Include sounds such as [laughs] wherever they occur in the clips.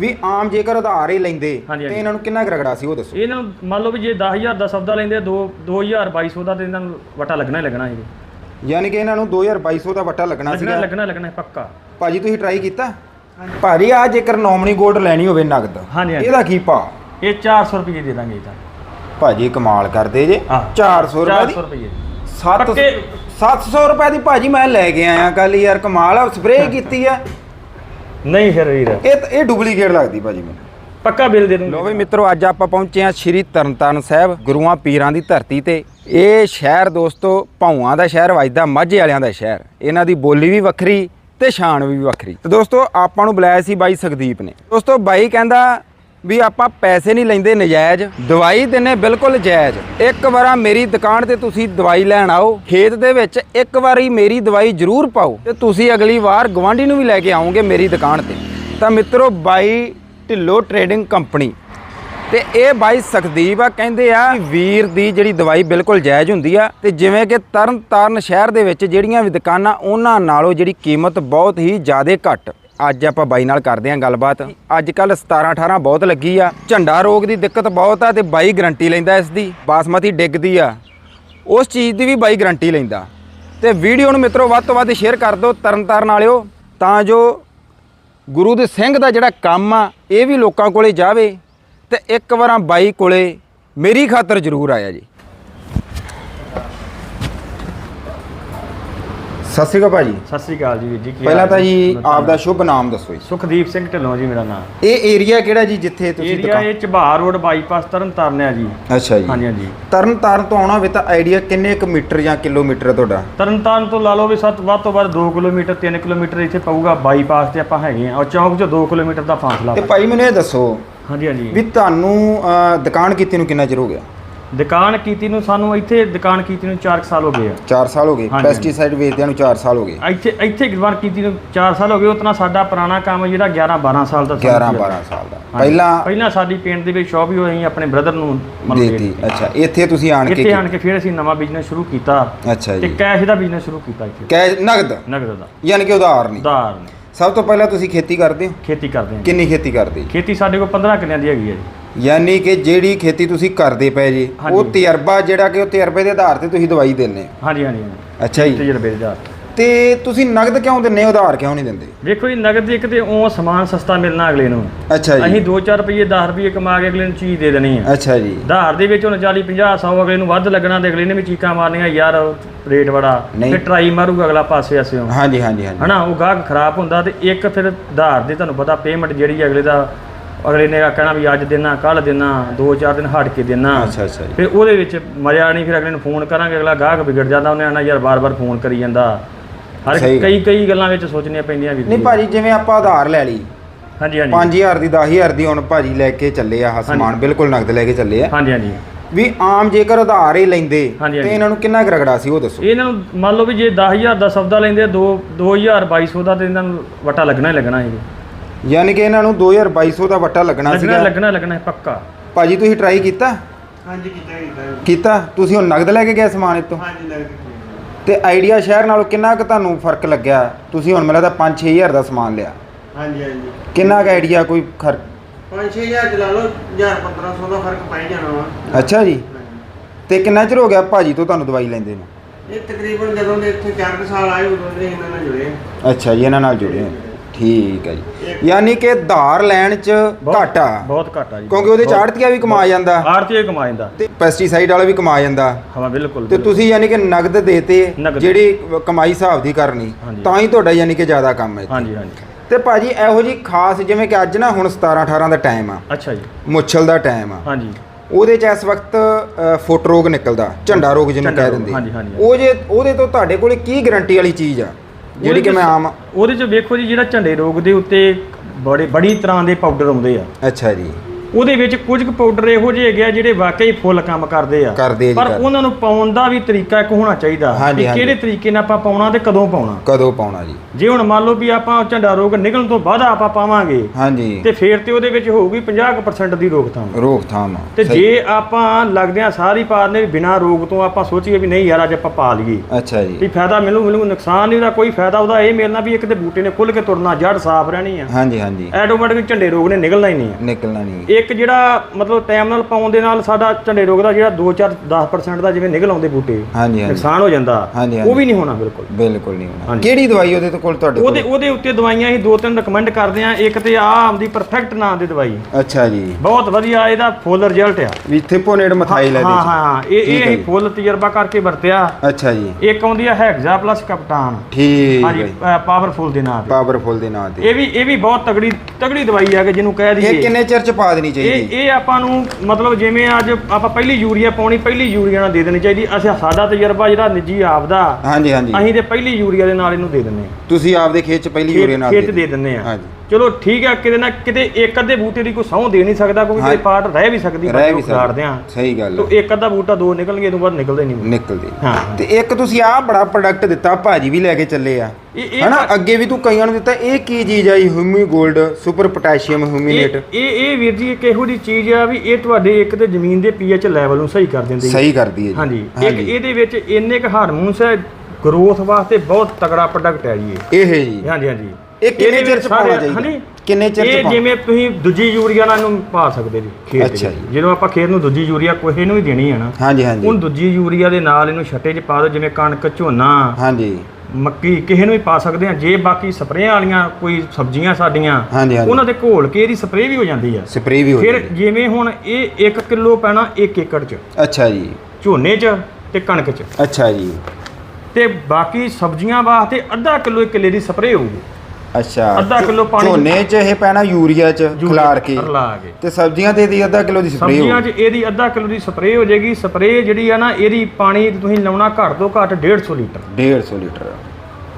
ਵੀ ਆਮ ਜੇਕਰ ਉਧਾਰ ਹੀ ਲੈਂਦੇ ਹਾਂਜੀ, ਤੇ ਹਾਂਜੀ। ਇਹਨਾਂ ਨੂੰ ਕਿੰਨਾ ਕੁ ਰਗੜਾ ਸੀ ਉਹ ਦੱਸੋ। ਇਹਨਾਂ ਨੂੰ ਮੰਨ ਲਓ ਵੀ ਜੇ 10000 ਦਾ ਸੌਦਾ ਲੈਂਦੇ ਆ, ਦੋ 2000 2200 ਦਾ ਤੇ ਇਹਨਾਂ ਨੂੰ ਵਟਾ ਲੱਗਣਾ ਹੀ ਲੱਗਣਾ ਇਹ। ਯਾਨੀ ਕਿ ਇਹਨਾਂ ਨੂੰ 2200 ਦਾ ਵੱਟਾ ਲੱਗਣਾ ਲੱਗਣਾ ਸੀਗਾ। ਲੱਗਣਾ ਲੱਗਣਾ ਪੱਕਾ। ਭਾਜੀ ਤੁਸੀਂ ਟਰਾਈ ਕੀਤਾ? ਭਾਜੀ ਆ ਜੇਕਰ ਨੋਮਨੀ ਗੋਲਡ ਲੈਣੀ ਹੋਵੇ ਨਗਦ ਹਾਂਜੀ, ਹਾਂਜੀ। ਇਹਦਾ ਕੀ ਭਾ ਇਹ 400 ਰੁਪਏ ਦੇ ਦਾਂਗੇ ਇਹ ਤਾਂ। ਭਾਜੀ ਕਮਾਲ ਕਰਦੇ ਜੇ। ਹਾਂ। 400 ਰੁਪਏ ਦੀ? 400 ਰੁਪਏ 7 ਪੱਕੇ। 700 ਰੁਪਏ ਦੀ ਭਾਜੀ ਮੈਂ ਲੈ ਕੇ ਆਇਆ ਕੱਲ ਯਾਰ ਕਮਾਲ ਆ ਸਪਰੇਅ ਕੀਤੀ ਆ। ਨਹੀਂ ਫਿਰ ਵੀਰ। ਇਹ ਤਾਂ- ਇਹ ਡੁਪਲੀਕੇਟ ਲੱਗਦੀ ਭਾਜੀ ਮੈਨੂੰ। ਪੱਕਾ ਬਿੱਲ ਦੇ ਦੂੰਗਾ। ਲੋ ਵੀ ਮਿੱਤਰੋ ਅੱਜ ਆਪਾਂ ਪਹੁੰਚੇ ਹਾਂ ਸ਼੍ਰੀ ਤਰਨਤਾਰਨ ਸਾਹਿਬ ਗੁਰੂਆਂ ਪੀਰਾਂ ਦੀ ਧਰਤੀ ਤੇ। ਇਹ ਸ਼ਹਿਰ ਦੋਸਤੋ ਭਾਊਆਂ ਦਾ ਸ਼ਹਿਰ ਵੱਜਦਾ ਮਾਝੇ ਵਾਲਿਆਂ ਦਾ ਸ਼ਹਿਰ। ਇਹਨਾਂ ਦੀ ਬੋਲੀ ਵੀ ਵੱਖਰੀ ਤੇ ਸ਼ਾਨ ਵੀ ਵੱਖਰੀ। ਤੇ ਦੋਸਤੋ ਆਪਾਂ ਨੂੰ ਬੁਲਾਇਆ ਸੀ ਬਾਈ ਸੁਖਦੀਪ ਨੇ। ਦੋਸਤੋ ਬਾਈ ਕਹਿੰਦਾ ਵੀ ਆਪਾਂ ਪੈਸੇ ਨਹੀਂ ਲੈਂਦੇ ਨਜਾਇਜ਼, ਦਵਾਈ ਦਿੰਨੇ ਬਿਲਕੁਲ ਜਾਇਜ਼। ਇੱਕ ਵਾਰਾ ਮੇਰੀ ਦੁਕਾਨ ਤੇ ਤੁਸੀਂ ਦਵਾਈ ਲੈਣ ਆਓ, ਖੇਤ ਦੇ ਵਿੱਚ ਇੱਕ ਵਾਰੀ ਮੇਰੀ ਦਵਾਈ ਜ਼ਰੂਰ ਪਾਓ ਤੇ ਤੁਸੀਂ ਅਗਲੀ ਵਾਰ ਗਵਾਂਢੀ ਨੂੰ ਵੀ ਲੈ ਕੇ ਆਓਗੇ ਮੇਰੀ ਦੁਕਾਨ ਤੇ। ਤਾਂ ਮਿੱਤਰੋ, ਬਾਈ ਢਿੱਲੋ ਟਰੇਡਿੰਗ ਕੰਪਨੀ ਤੇ ਇਹ ਬਾਈ ਸੁਖਦੀਪ ਆ, ਕਹਿੰਦੇ ਆ ਵੀਰ ਦੀ ਜਿਹੜੀ ਦਵਾਈ ਬਿਲਕੁਲ ਜਾਇਜ਼ ਹੁੰਦੀ ਆ ਤੇ ਜਿਵੇਂ ਕਿ ਤਰਨ ਤਾਰਨ ਸ਼ਹਿਰ ਦੇ ਵਿੱਚ ਜਿਹੜੀਆਂ ਵੀ ਦੁਕਾਨਾਂ, ਉਹਨਾਂ ਨਾਲੋਂ ਜਿਹੜੀ ਕੀਮਤ ਬਹੁਤ ਹੀ ਜ਼ਿਆਦਾ ਘੱਟ। ਅੱਜ ਆਪਾਂ ਬਾਈ ਨਾਲ ਕਰਦੇ ਆਂ ਗੱਲਬਾਤ। ਅੱਜ ਕੱਲ 17 18 ਬਹੁਤ ਲੱਗੀ ਆ। ਝੰਡਾ ਰੋਗ ਦੀ ਦਿੱਕਤ ਬਹੁਤ ਆ ਤੇ ਬਾਈ ਗਰੰਟੀ ਲੈਂਦਾ ਇਸ ਦੀ। ਬਾਸਮਤੀ ਡਿੱਗਦੀ ਆ। ਉਸ ਚੀਜ਼ ਦੀ ਵੀ ਬਾਈ ਗਰੰਟੀ ਲੈਂਦਾ। ਤੇ ਵੀਡੀਓ ਨੂੰ ਮਿੱਤਰੋ ਵੱਧ ਤੋਂ ਵੱਧ ਸ਼ੇਅਰ ਕਰ ਦਿਓ ਤਰਨ ਤਾਰਨ ਵਾਲਿਓ। ਤਾਂ ਜੋ ਗੁਰੂ ਦੇ ਸਿੰਘ ਦਾ ਜਿਹੜਾ ਕੰਮ ਆ, ਇਹ ਵੀ ਲੋਕਾਂ ਕੋਲੇ ਜਾਵੇ। ਤੇ ਇੱਕ ਵਾਰਾਂ ਬਾਈ ਕੋਲੇ ਮੇਰੀ ਖਾਤਰ ਜ਼ਰੂਰ ਆਇਆ ਜੀ। ਸਤਿ ਸ਼੍ਰੀ ਅਕਾਲ ਭਾਜੀ। ਸਤਿ ਸ੍ਰੀ ਅਕਾਲ ਜੀ ਵੀਰ ਜੀ ਕੀ ਪਹਿਲਾਂ ਹਾਲ ਤਾਂ? ਜੀ ਆਪ ਦਾ ਸ਼ੁਭ ਨਾਮ ਦੱਸੋ ਜੀ। ਸੁਖਦੀਪ ਸਿੰਘ ਢਿੱਲੋਂ ਜੀ ਮੇਰਾ ਨਾਮ। ਇਹ ਏਰੀਆ ਕਿਹੜਾ ਜੀ ਜਿੱਥੇ ਤੁਸੀਂ ਏਰੀਆ ਦੁਕਾਨ ਇਹ ਚਬਾਰ ਰੋਡ ਬਾਈਪਾਸ ਤਰਨ ਤਾਰਨ ਆ ਜੀ। ਅੱਛਾ ਜੀ। ਹਾਂਜੀ ਹਾਂਜੀ। ਤਰਨ ਤਾਰਨ ਤੋਂ ਆਉਣਾ ਹੋਵੇ ਤਾਂ ਆਈਡੀਆ ਕਿੰਨੇ ਕੁ ਮੀਟਰ ਜਾਂ ਕਿਲੋਮੀਟਰ ਤੁਹਾਡਾ? ਤਰਨ ਤਾਰਨ ਤੋਂ ਲਾ ਲਓ ਵੀ ਸੱਤ ਵੱਧ ਤੋਂ ਵੱਧ 2 ਕਿਲੋਮੀਟਰ 3 ਕਿਲੋਮੀਟਰ ਇੱਥੇ ਪਊਗਾ ਬਾਈਪਾਸ ਤੇ ਆਪਾਂ ਹੈਗੇ ਆ ਔਰ ਚੌਂਕ 'ਚ 2 ਕਿਲੋਮੀਟਰ ਦਾ ਫਾਸਲਾ ਤੇ। ਭਾਈ ਮੈਨੂੰ ਇਹ ਦੱਸੋ ਹਾਂਜੀ ਹਾਂਜੀ। ਵੀ ਤੁਹਾਨੂੰ ਦੁਕਾਨ ਕੀਤੀ ਨੂੰ ਕਿੰਨਾ ਚਿਰ ਹੋ ਗਿਆ? ਦੁਕਾਨ ਕੀਤੀ ਨੂੰ ਸਾਨੂੰ ਇੱਥੇ ਦੁਕਾਨ ਕੀਤੀ ਨੂੰ 4 ਸਾਲ ਹੋ ਗਏ ਆ। 4 ਸਾਲ ਹੋ ਗਏ। ਹਾਂਜੀ। ਪੈਸਟੀਸਾਈਡ ਵੇਚਦਿਆਂ ਨੂੰ 4 ਸਾਲ ਹੋ ਗਏ। ਇੱਥੇ ਇੱਥੇ ਦੁਕਾਨ ਕੀਤੀ ਨੂੰ 4 ਸਾਲ ਹੋ ਗਏ ਉਤਨਾ ਸਾਡਾ ਪੁਰਾਣਾ ਕੰਮ ਜਿਹੜਾ 11 12 ਸਾਲ ਦਾ 11 ਸਾਨੂੰ 12 ਸਾਲ ਦਾ। ਹਾਂਜੀ। ਪਹਿਲਾਂ ਪਹਿਲਾਂ ਸਾਡੀ ਪਿੰਡ ਦੇ ਵਿੱਚ ਸ਼ੌਪ ਹੀ ਹੋਈ ਆਪਣੇ ਬ੍ਰਦਰ ਨੂੰ ਮਤਲਬ ਦੇਤੀ। ਅੱਛਾ ਇੱਥੇ ਤੁਸੀਂ ਆਣ ਕੇ ਇੱਥੇ ਆਣ ਕੇ ਫਿਰ ਅਸੀਂ ਨਵਾਂ ਬਿਜ਼ਨਸ ਸ਼ੁਰੂ ਕੀਤਾ। ਅੱਛਾ ਤੇ ਜੀ ਕੈਸ਼ ਦਾ ਬਿਜ਼ਨਸ ਸ਼ੁਰੂ ਕੀਤਾ ਇੱਥੇ। ਕੈਸ਼ ਨਗਦ? ਨਗਦ ਦਾ। ਯਾਨੀ ਕਿ ਉਧਾਰ ਨਹੀਂ। ਉਧਾਰ ਨੇ ਸਭ ਤੋਂ ਪਹਿਲਾਂ ਤੁਸੀਂ ਖੇਤੀ ਕਰਦੇ ਹੋ? ਖੇਤੀ ਕਰਦੇ ਹਾਂ। ਕਿੰਨੀ ਖੇਤੀ ਕਰਦੇ ਜੀ? ਖੇਤੀ ਸਾਡੇ ਕੋਲ 15 ਕਿੱਲਿਆਂ ਦੀ ਹੈਗੀ ਹੈ ਜੀ। ਯਾਨੀ ਕਿ ਜਿਹੜੀ ਖੇਤੀ ਤੁਸੀਂ ਕਰਦੇ ਪਏ ਜੀ ਉਹ। ਤਜਰਬਾ ਜਿਹੜਾ ਕਿ ਉਹ ਤਜਰਬੇ ਦੇ ਆਧਾਰ ਤੇ ਤੁਸੀਂ ਦਵਾਈ ਦਿੰਦੇ ਹੋ। ਹਾਂਜੀ ਹਾਂਜੀ ਹਾਂਜੀ। ਅੱਛਾ ਜੀ। ਤਜਰਬੇ ਦਾ ਤੇ। ਤੁਸੀਂ ਨਗਦ ਕਿਉਂ ਦਿੰਦੇ ਹੋ ਉਧਾਰ ਕਿਉਂ ਨਹੀਂ ਦਿੰਦੇ? ਵੇਖੋ ਜੀ ਨਗਦ ਇੱਕ ਤੇ ਉਹ ਸਮਾਨ ਸਸਤਾ ਮਿਲਣਾ ਅਗਲੇ ਨੂੰ। ਅੱਛਾ ਜੀ। ਅਸੀਂ 2-4 ਰੁਪਏ 10 ਰੁਪਏ ਕਮਾ ਕੇ ਅਗਲੇ ਨੂੰ ਚੀਜ਼ ਦੇ ਦੇਣੀ ਆ। ਅੱਛਾ ਜੀ। ਉਧਾਰ ਦੇ ਵਿੱਚ ਹੁਣ 40 50 100 ਅਗਲੇ ਨੂੰ ਵੱਧ ਲੱਗਣਾ ਤੇ ਅਗਲੇ ਨੇ ਵੀ ਚੀਕਾਂ ਮਾਰਨੀਆਂ ਯਾਰ ਰੇਟ ਬੜਾ। ਨਹੀਂ। ਫਿਰ ਟਰਾਈ ਮਾਰੂਗਾ ਅਗਲਾ ਪਾਸੇ ਆਸਿਓ ਹਾਂਜੀ ਹਾਂਜੀ ਹਾਂਜੀ। ਹਨਾ ਉਹ ਗਾਹਕ ਖਰਾਬ ਹੁੰਦਾ ਤੇ ਇੱਕ ਫਿਰ ਉਧਾਰ ਦੀ ਤੁਹਾਨੂੰ ਪਤਾ ਪੇਮੈਂਟ ਜਿਹੜੀ ਅਗਲੇ ਦਾ ਅਗਲੇ ਨੇ ਕਹਿਣਾ ਵੀ ਅੱਜ ਦੇਣਾ ਕੱਲ ਦੇਣਾ 2-4 ਦਿਨ ਹਟ ਕੇ ਦੇਣਾ ਅੱਛਾ ਅੱਛਾ ਜੀ। ਫਿਰ ਉਹਦੇ ਵਿੱਚ ਮਜ਼ਾ ਨਹੀਂ ਫਿਰ ਅਗਲੇ ਨੂੰ ਫੋਨ ਕਰਾਂਗੇ ਅਗਲਾ ਗਾਹਕ ਵਿਗੜ ਜਾਂਦਾ ਉਹਨੇ ਆਣਾ ਯਾਰ ਬਾਰ-ਬਾਰ ਫੋਨ ਕਰੀ ਜਾਂਦਾ। ਹਰ ਸਹੀ ਗੱਲ। ਕਈ ਕਈ ਗੱਲਾਂ ਵਿੱਚ ਸੋਚਣੀਆਂ ਪੈਂਦੀਆਂ ਵੀ ਨਹੀਂ ਭਾਜੀ ਜਿਵੇਂ ਆਪਾਂ ਉਧਾਰ ਲੈ ਲਈ। ਹਾਂਜੀ ਹਾਂਜੀ। 5000 ਦੀ 10000 ਦੀ ਹੁਣ ਭਾਜੀ ਲੈ ਕੇ ਚੱਲੇ ਆ ਆਹ ਸਮਾਨ ਬਿਲਕੁਲ ਨਗਦ ਲੈ ਕੇ ਚੱਲੇ ਆ। ਹਾਂਜੀ ਹਾਂਜੀ। ਵੀ ਆਮ ਜੇਕਰ ਉਧਾਰ ਹੀ ਲੈਂਦੇ ਹਾਂਜੀ, ਤੇ। ਇਹਨਾਂ ਨੂੰ ਕਿੰਨਾ ਕੁ ਰਗੜਾ ਸੀ ਉਹ ਦੱਸੋ। ਇਹਨਾਂ ਨੂੰ ਮੰਨ ਲਓ ਵੀ ਜੇ 10000 ਦਾ ਸੌਦਾ ਲੈਂਦੇ ਆ, ਦੋ 2000 2200 ਦਾ ਤੇ ਇਹਨਾਂ ਨੂੰ ਵਟਾ ਲੱਗਣਾ ਹੀ ਲੱਗਣਾ ਇਹ। ਯਾਨੀ ਕਿ ਇਹਨਾਂ ਨੂੰ 2200 ਦਾ ਵੱਟਾ ਲੱਗਣਾ ਲੱਗਣਾ ਸੀਗਾ। ਲੱਗਣਾ ਲੱਗਣਾ ਹੈ ਪੱਕਾ। ਭਾਜੀ ਤੁਸੀਂ ਟਰਾਈ ਕੀਤਾ? ਹਾਂਜੀ ਕੀਤਾ ਕੀਤਾ ਜੀ। ਕੀਤਾ? ਤੁਸੀਂ ਹੁਣ ਨਗਦ ਲੈ ਕੇ ਗਏ ਸਮਾਨ ਇਤੋਂ ਹਾਂਜੀ ਲੱਗ ਗਈ ਤੇ ਆਈਡੀਆ ਸ਼ਹਿਰ ਨਾਲੋਂ ਕਿੰਨਾ ਕੁ ਤੁਹਾਨੂੰ ਫ਼ਰਕ ਲੱਗਿਆ? ਤੁਸੀਂ ਹੁਣ ਮੈਨੂੰ ਲੱਗਦਾ 5-6000 ਦਾ ਸਮਾਨ ਲਿਆ। ਹਾਂਜੀ ਹਾਂਜੀ। ਕਿੰਨਾ ਕੁ ਆਈਡੀਆ ਕੋਈ ਖਰ 5-6000 ਚ ਲਾ ਲਓ 1000 1500 ਦਾ ਫ਼ਰਕ ਪੈ ਜਾਣਾ ਵਾ। ਅੱਛਾ ਜੀ। ਤੇ ਕਿੰਨਾ ਚਿਰ ਹੋ ਗਿਆ ਭਾਜੀ ਤੋਂ ਤੁਹਾਨੂੰ ਦਵਾਈ ਲੈਂਦੇ ਨੂੰ? ਇਹ ਤਕਰੀਬਨ ਜਦੋਂ ਦੇ ਇੱਥੇ 4 ਸਾਲ ਆਏ ਉਦੋਂ ਦੇ ਇਹਨਾਂ ਨਾਲ ਜੁੜੇ। ਅੱਛਾ ਜੀ ਇਹਨਾਂ ਨਾਲ ਜੁੜੇ। ਹੋ ਠੀਕ ਹੈ ਜੀ। ਯਾਨੀ ਕਿ ਧਾਰ ਲੈਣ ਚ ਘਾਟਾ ਬਹੁਤ ਘੱਟ ਜੀ। ਕਿਉਂਕਿ ਉਹਦੇ ਚ ਆੜਤੀਆ ਵੀ ਕਮਾ ਜਾਂਦਾ। ਆੜਤੀ ਕਮਾ ਜਾਂਦਾ। ਤੇ ਪੈਸਟੀਸਾਈਡ ਵਾਲਾ ਵੀ ਕਮਾ ਜਾਂਦਾ। ਹਾਂ ਬਿਲਕੁਲ ਤੇ ਤੁਸੀਂ ਯਾਨੀ ਕਿ ਨਗਦ ਦੇਤੇ। ਜਿਹੜੀ ਕਮਾਈ ਹਿਸਾਬ ਦੀ ਕਰਨੀ। ਤਾਂ ਹੀ ਤੁਹਾਡਾ ਯਾਨੀ ਕਿ ਜ਼ਿਆਦਾ ਕੰਮ ਹੈ। ਹਾਂਜੀ ਹਾਂਜੀ। ਤੇ ਭਾਜੀ ਇਹੋ ਜੀ ਖਾਸ ਜਿਵੇਂ ਕਿ ਅੱਜ ਨਾ ਹੁਣ 17 18 ਦਾ ਟਾਈਮ ਆ। ਅੱਛਾ ਜੀ। ਮੁੱਛਲ ਦਾ ਟਾਈਮ ਆ। ਹਾਂਜੀ। ਉਹਦੇ ਚ ਇਸ ਵਕਤ ਫੁੱਟ ਰੋਗ ਨਿਕਲਦਾ ਝੰਡਾ ਰੋਗ ਜਿਹਨੂੰ ਕਹਿ ਦਿੰਦੇ। ਉਹ ਜੇ ਉਹਦੇ ਤੋਂ ਤੁਹਾਡੇ ਕੋਲੇ ਕੀ ਗਾਰੰਟੀ ਵਾਲੀ ਚੀਜ਼ ਆ? ਜਿਹੜੀ ਕਿ ਮੈਂ ਆਮ ਉਹਦੇ ਚ ਵੇਖੋ ਜੀ ਜਿਹੜਾ ਝੰਡੇ ਰੋਗ ਦੇ ਉੱਤੇ ਬੜੇ ਬੜੀ ਤਰ੍ਹਾਂ ਦੇ ਪਾਊਡਰ ਆਉਂਦੇ ਆ। ਅੱਛਾ ਜੀ। ਉਹਦੇ ਵਿੱਚ ਕੁਝ ਕੁ ਪਾਊਡਰ ਇਹੋ ਜਿਹੇ ਹੈਗੇ ਆ ਜਿਹੜੇ ਵਾਕਈ ਫੁੱਲ ਕੰਮ ਕਰਦੇ ਆ। ਕਰਦੇ ਆ ਜੀ, ਪਰ ਕਰਦੇ। ਉਹਨਾਂ ਨੂੰ ਪਾਉਣ ਦਾ ਵੀ ਤਰੀਕਾ ਇੱਕ ਹੋਣਾ ਚਾਹੀਦਾ ਹਾਂਜੀ। ਕਿਹੜੇ ਤਰੀਕੇ ਨਾਲ ਆਪਾਂ ਪਾਉਣਾ ਤੇ ਕਦੋਂ ਪਾਉਣਾ। ਕਦੋਂ ਪਾਉਣਾ ਜੀ। ਜੇ ਹੁਣ ਮੰਨ ਲਓ ਵੀ ਆਪਾਂ ਝੰਡਾ ਰੋਗ ਨਿਕਲਣ ਤੋਂ ਬਾਅਦ ਆਪਾਂ ਪਾਵਾਂਗੇ ਹਾਂਜੀ। ਤੇ ਫੇਰ ਤੇ ਉਹਦੇ ਵਿੱਚ ਹੋਊਗੀ 50% ਦੀ ਰੋਕਥਾਮ। ਰੋਕਥਾਮ ਤੇ ਸਹੀ। ਜੇ ਆਪਾਂ ਲੱਗਦਿਆਂ ਸਾਰੀ ਪਾਦਨੇ ਬਿਨਾ ਰੋਗ ਤੋਂ ਆਪਾਂ ਸੋਚੀਏ ਵੀ ਨਹੀਂ ਯਾਰ ਅੱਜ ਆਪਾਂ ਪਾ ਲਈਏ। ਅੱਛਾ ਜੀ। ਵੀ ਫਾਇਦਾ ਮਿਲੂ ਮਿਲੂ ਨੁਕਸਾਨ ਨਹੀਂ ਉਹਦਾ ਕੋਈ ਫਾਇਦਾ ਉਹਦਾ ਇਹ ਮਿਲਣਾ ਵੀ ਇੱਕ ਤੇ ਬੂਟੇ ਨੇ ਖੁੱਲ ਕੇ ਤੁਰਨਾ ਜੜ ਸਾਫ਼ ਰਹਿਣੀ ਆ। ਹਾਂਜੀ ਹਾਂਜੀ। ਆਟੋਮੈਟਿਕ ਝੰਡੇ ਰੋਗ ਨੇ ਨਿਕਲਣਾ ਹੀ ਨਹੀਂ ਆ। ਨਿਕਲਣਾ ਨਹੀਂ। ਇੱਕ ਜਿਹੜਾ ਮਤਲਬ ਟਾਈਮ ਨਾਲ ਪਾਉਣ ਦੇ ਨਾਲ ਸਾਡਾ ਝੰਡੇ ਰੋਗ ਦਾ ਜਿਹੜਾ 2-4 10% ਦਾ ਜਿਵੇਂ ਨਿਕਲ ਆਉਂਦੇ ਬੂਟੇ ਹਾਂਜੀ ਹਾਂਜੀ। ਨੁਕਸਾਨ ਹੋ ਜਾਂਦਾ ਹਾਂਜੀ, ਹਾਂਜੀ। ਉਹ ਵੀ ਨਹੀਂ ਹੋਣਾ ਬਿਲਕੁਲ। ਬਿਲਕੁਲ ਨਹੀਂ ਹੋਣਾ। ਹਾਂਜੀ। ਕਿਹੜੀ ਦਵਾਈ ਉਹਦੇ ਤੋਂ ਕੋਲ ਤੁਹਾਡੇ ਉਹਦੇ ਕੋਲ? ਉਹਦੇ ਉੱਤੇ ਦਵਾਈਆਂ ਅਸੀਂ ਦੋ ਤਿੰਨ ਰეკਮੈਂਡ ਕਰਦੇ ਆ ਇੱਕ ਤੇ ਆ ਆਉਂਦੀ ਪਰਫੈਕਟ ਨਾਂ ਦੀ ਦਵਾਈ। ਅੱਛਾ ਜੀ। ਬਹੁਤ ਵਧੀਆ ਇਹਦਾ ਫੁੱਲ ਰਿਜ਼ਲਟ ਆ। ਵੀ ਥਿਪੋਨੇਟ ਮਥਾਈ ਲੈ ਹਾਂ ਦੇ ਹਾਂ ਇਹ ਠੀਕ ਇਹ ਹੈ ਅਸੀਂ ਜੀ। ਫੁੱਲ ਤਜਰਬਾ ਕਰਕੇ ਵਰਤਿਆ। ਅੱਛਾ ਜੀ। ਇੱਕ ਆਉਂਦੀ ਆ ਹੈਗਜ਼ਾ ਪਲੱਸ ਕਪਟਾਨ ਠੀਕ ਹਾਂਜੀ ਹੈ ਪਾਵਰਫੁਲ ਦੇ ਨਾਂ ਤੇ। ਪਾਵਰਫੁਲ ਦੇ ਨਾਂ ਤੇ। ਇਹ ਵੀ ਇਹ ਵੀ ਬਹੁਤ ਤਗੜੀ ਤਗੜੀ ਦਵਾਈ ਆ ਕਿ ਜਿਹਨੂੰ ਕਹਿ ਇਹ ਦਈਏ। ਕਿੰਨੇ ਚਿਰ ਚ ਪਾ ਦੇਣੀ ਇਹ ਚਾਹੀਦੀ। ਇਹ ਆਪਾਂ ਨੂੰ ਮਤਲਬ ਜਿਵੇਂ ਅੱਜ ਆਪਾਂ ਪਹਿਲੀ ਯੂਰੀਆ ਪਾਉਣੀ ਪਹਿਲੀ ਯੂਰੀਆ ਨਾਲ ਦੇ ਦੇਣੀ ਚਾਹੀਦੀ। ਅਸੀਂ ਸਾਡਾ ਤਜਰਬਾ ਜਿਹੜਾ ਨਿੱਜੀ ਆਪਦਾ ਹਾਂਜੀ ਹਾਂਜੀ। ਅਸੀਂ ਤੇ ਪਹਿਲੀ ਯੂਰੀਆ ਦੇ ਨਾਲ ਇਹਨੂੰ ਦੇ ਦਿੰਨੇ ਤੁਸੀਂ ਆਪਦੇ ਖੇਤ ਚ ਪਹਿਲੀ ਯੂਰੀਆ ਨਾਲ ਖੇਤ ਦੇ ਦਿੰਨੇ ਆ ਹਾਂਜੀ। ਚਲੋ ਠੀਕ ਆ ਕਿਤੇ ਨਾ ਕਿਤੇ ਇੱਕ ਅੱਧੇ ਬੂਟੇ ਦੀ ਕੋਈ ਸਹੁੰ ਦੇ ਨਹੀਂ ਸਕਦਾ ਕਿਉਂਕਿ ਹਾਂ। ਕੋਈ ਪਾਰਟ ਰਹਿ ਵੀ ਸਕਦੀ ਰਹਿ ਵੀ ਖਿਲਾਰਦੇ ਆ। ਸਹੀ ਗੱਲ ਤੋ ਹੈ। ਇੱਕ ਅੱਧਾ ਬੂਟਾ ਦੋ ਨਿਕਲਣਗੇ ਇਹ ਤੋਂ ਬਾਅਦ ਨਿਕਲਦੇ ਨਹੀਂ। ਨਿਕਲਦੀ ਹਾਂ। ਤੇ ਇੱਕ ਤੁਸੀਂ ਆਹ ਬੜਾ ਪ੍ਰੋਡਕਟ ਦਿੱਤਾ ਭਾਜੀ ਵੀ ਲੈ ਕੇ ਚੱਲੇ ਆ। ਹਨਾ? ਅੱਗੇ ਵੀ ਤੂੰ ਕਈਆਂ ਨੂੰ ਦਿੱਤਾ ਇਹ ਕੀ ਚੀਜ਼ ਆ ਜੀ? ਹਿਊਮੀ 골ਡ ਸੁਪਰ ਪੋਟਾਸ਼ੀਅਮ ਹਿਊਮੀਨੇਟ ਇਹ ਇਹ ਵੀਰ ਜੀ ਇੱਕ ਇਹੋ ਜਿਹੀ ਚੀਜ਼ ਆ ਵੀ ਇਹ ਤੁਹਾਡੇ ਇੱਕ ਤੇ ਜ਼ਮੀਨ ਦੇ ਪੀਐਚ ਲੈਵਲ ਨੂੰ ਸਹੀ ਕਰ ਦਿੰਦੀ ਹੈ। ਸਹੀ ਕਰਦੀ ਹੈ ਜੀ। ਹਾਂਜੀ। ਇੱਕ ਇਹਦੇ ਵਿੱਚ ਇੰਨੇ ਕ ਹਾਰਮੋਨਸ ਹੈ ਗਰੋਥ ਵਾਸਤੇ ਬਹੁਤ ਤਗੜਾ ਪ੍ਰੋਡਕਟ ਹੈ ਜੀ ਇਹ। ਇਹ ਹੈ ਜੀ। ਹਾਂਜੀ ਹਾਂਜੀ। ਇਹ ਕਿੰਨੇ ਚਿਰ ਚ ਪਾਉਣਾ ਚਾਹੀਦਾ? ਕਿੰਨੇ ਚਿਰ ਚ ਇਹ? ਜਿਵੇਂ ਤੁਸੀਂ ਦੂਜੀ ਯੂਰੀਆ ਨਾਲ ਇਹਨੂੰ ਪਾ ਸਕਦੇ ਜੀ ਖੇਤ ਅੱਛਾ। ਜੀ। ਜਦੋਂ ਆਪਾਂ ਖੇਤ ਨੂੰ ਦੂਜੀ ਯੂਰੀਆ ਕੋਹੇ ਨੂੰ ਵੀ ਦੇਣੀ ਹੈ ਨਾ ਹਾਂਜੀ ਹਾਂਜੀ। ਹੁਣ ਦੂਜੀ ਯੂਰੀਆ ਦੇ ਨਾਲ ਇਹਨੂੰ ਛੱਟੇ 'ਚ ਪਾ ਦਿਓ ਜਿਵੇਂ ਕਣਕ ਝੋਨਾ ਹਾਂਜੀ। ਮੱਕੀ ਕਿਸੇ ਨੂੰ ਵੀ ਪਾ ਸਕਦੇ ਆ। ਜੇ ਬਾਕੀ ਸਪਰੇਆਂ ਵਾਲੀਆਂ ਕੋਈ ਸਬਜ਼ੀਆਂ ਸਾਡੀਆਂ ਉਹਨਾਂ ਦੇ ਘੋਲ ਕੇ ਇਹਦੀ ਸਪਰੇਅ ਵੀ ਹੋ ਜਾਂਦੀ ਆ। ਸਪਰੇ ਵੀ ਹੋ ਫਿਰ ਜਿਵੇਂ ਹੁਣ ਇਹ 1 ਕਿਲੋ ਪੈਣਾ 1 ਏਕੜ 'ਚ ਅੱਛਾ ਜੀ। ਝੋਨੇ 'ਚ ਤੇ ਕਣਕ 'ਚ। ਅੱਛਾ ਜੀ। ਤੇ ਬਾਕੀ ਸਬਜ਼ੀਆਂ ਵਾਸਤੇ ਅੱਧਾ ਕਿਲੋ ਕਿੱਲੇ ਦੀ ਸਪਰੇਅ ਹੋਊਗੀ। ਅੱਛਾ। ਅੱਧਾ ਕਿਲੋ ਪਾਣੀ ਝੋਨੇ ਚ ਇਹ ਪੈਣਾ ਯੂਰੀਆ ਚ ਖਿਲਾਰ ਕੇ। ਤੇ ਸਬਜ਼ੀਆਂ ਤੇ ਦੀ ਅੱਧਾ ਕਿਲੋ ਦੀ ਸਪਰੇ ਸਬਜ਼ੀਆਂ 'ਚ ਇਹਦੀ ਅੱਧਾ ਕਿਲੋ ਦੀ ਸਪਰੇਅ ਹੋ ਜਾਏਗੀ। ਸਪਰੇਅ ਜਿਹੜੀ ਆ ਨਾ ਇਹਦੀ ਪਾਣੀ ਤੁਸੀਂ ਲਾਉਣਾ ਘੱਟ ਤੋਂ ਘੱਟ 150 ਲੀਟਰ। 150 ਲੀਟਰ।